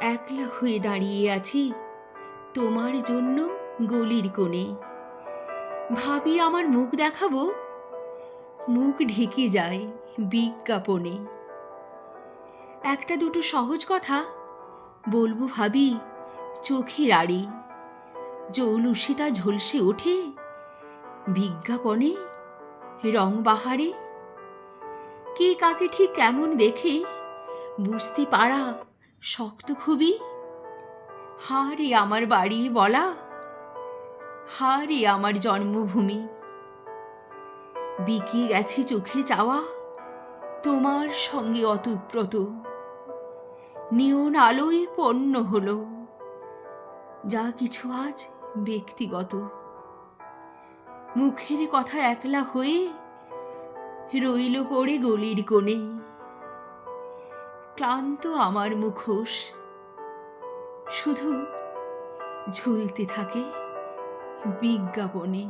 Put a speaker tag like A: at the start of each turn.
A: একলা হয়ে দাঁড়িয়ে আছি, তোমার জন্য গলির কোণে। ভাবি আমার মুখ দেখাবো? মুখ ঢেকে যায় বিজ্ঞাপনে। একটা দুটো সহজ কথা বলব ভাবি, চোখের আড়ে। জৌলুসিতা ঝলসে ওঠে, বিজ্ঞাপনে রং বাহারে। কে কাকে ঠিক কেমন দেখে বুঝতে পারা শক্ত খুবই। হারে আমার বাড়ি বলা। হারে আমার জন্মভূমি। বিকে গেছে চোখে চাওয়া। তোমার সঙ্গে অতুপ্রত। নিয়ন আলোয় পণ্য হলো। যা কিছু আজ ব্যক্তিগত। মুখের কথা একলা হয়ে রইল পড়ে গলির কোণে। ক্লান্ত আমার মুখোশ। শুধু ঝুলতে থাকে বিজ্ঞাপনে।